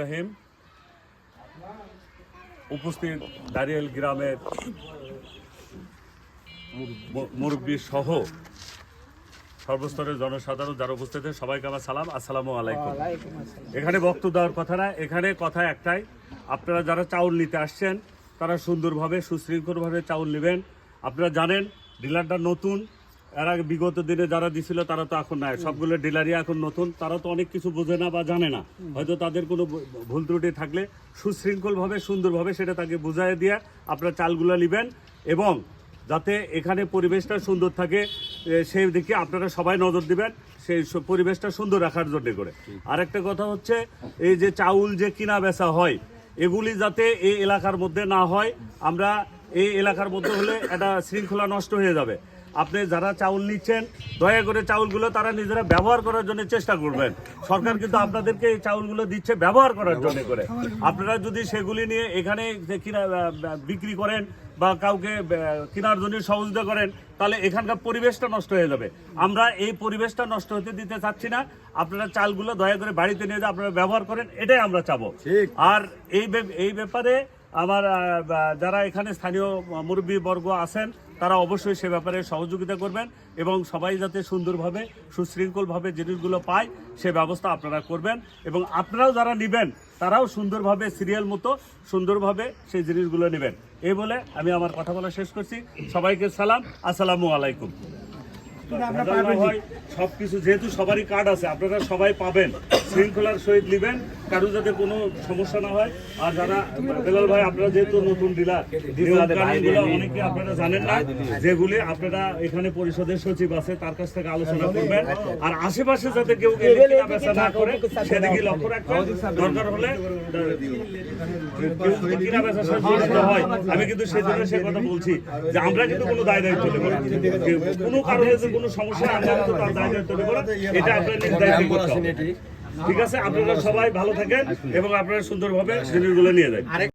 রহিম। উপস্থিত দাঁড়িয়াল গ্রামের মুরব্বী সহ সর্বস্তরের জনসাধারণ যারা উপস্থিত সবাইকে আমার সালাম। আসসালামু আলাইকুম। এখানে বক্তব্য দেওয়ার কথা না এখানে কথা একটাই। আপনারা যারা চাউল নিতে আসছেন তারা সুন্দরভাবে সুশৃঙ্খলভাবে চাউল নেবেন। আপনারা জানেন ডিলারটা নতুন এর আগে বিগত দিনে যারা দিছিল, তারা তো এখন নাই। সবগুলো ডিলারই এখন নতুন। তারা তো অনেক কিছু বোঝে না বা জানে না। হয়তো তাদের কোনো ভুল ত্রুটি থাকলে সুশৃঙ্খলভাবে, সুন্দরভাবে সেটা তাকে বুঝাই দিয়ে আপনারা চালগুলো নেবেন এবং যাতে এখানে পরিবেশটা সুন্দর থাকে সেই দিকে আপনারা সবাই নজর দিবেন, সেই পরিবেশটা সুন্দর রাখার জন্য করে। আরেকটা কথা হচ্ছে, এই যে চাউল যে কিনা বেচা হয়, এগুলি যাতে এই এলাকার মধ্যে না হয়, আমরা এই এলাকার মধ্যে হলে একটা শৃঙ্খলা নষ্ট হয়ে যাবে। আপনি যারা চাউল নিচ্ছেন দয়া করে চাউলগুলো তারা নিজেরা ব্যবহার করার জন্য চেষ্টা করবেন। সরকার কিন্তু আপনাদেরকে এই চাউলগুলো দিচ্ছে ব্যবহার করার জন্য করে। আপনারা যদি সেগুলি নিয়ে এখানে কিনা বিক্রি করেন বা কাউকে কেনার জন্য সহযোগিতা করেন তাহলে এখানকার পরিবেশটা নষ্ট হয়ে যাবে। আমরা এই পরিবেশটা নষ্ট হতে দিতে চাচ্ছি না। আপনারা চালগুলো দয়া করে বাড়িতে নিয়ে যে আপনারা ব্যবহার করেন এটাই আমরা চাবো। আর এই এই ব্যাপারে আমার যারা এখানে স্থানীয় মুরব্বী বর্গ আছেন তারা অবশ্যই সে ব্যাপারে সহযোগিতা করবেন এবং সবাই যাতে সুন্দরভাবে সুশৃঙ্খলভাবে জিনিসগুলো পায় সে ব্যবস্থা আপনারা করবেন। এবং আপনারাও যারা নেবেন তারাও সুন্দরভাবে সিরিয়াল মতো সুন্দরভাবে সেই জিনিসগুলো নেবেন। এই বলে আমি আমার কথা বলা শেষ করছি। সবাইকে সালাম। আসসালামু আলাইকুম। সবকিছু যেহেতু সবারই কার্ড আছে আপনারা সবাই পাবেন। শৃঙ্খলার সহিত নেবেন কারও যাতে কোনো সমস্যা না হয়। আর যারা বেলাল ভাই আপনারা যেহেতু নতুন ডিলার অনেকে আপনারা জানেন না যেগুলি আপনারা এখানে পরিষদের সচিব আছে তার কাছ থেকে আলোচনা করবেন। আর আশেপাশে যাতে কেউ না করে সেদিকে লক্ষ্য রাখবেন। দরকার হলে কেউ যদি কিনা বেচার সাথে জড়িত হয়। আমি কিন্তু সেই জন্য সে কথা বলছি যে আমরা কিন্তু কোনো দায় দায়িত্ব নেব কোনো কারণে যে কোনো সমস্যা আমরা কিন্তু তার দায় দায়িত্ব নেব এটা আপনার নিজ দায়িত্ব করতে হবে। ঠিক আছে আপনারা সবাই ভালো থাকেন এবং আপনারা সুন্দরভাবে শিবিরগুলো নিয়ে যান।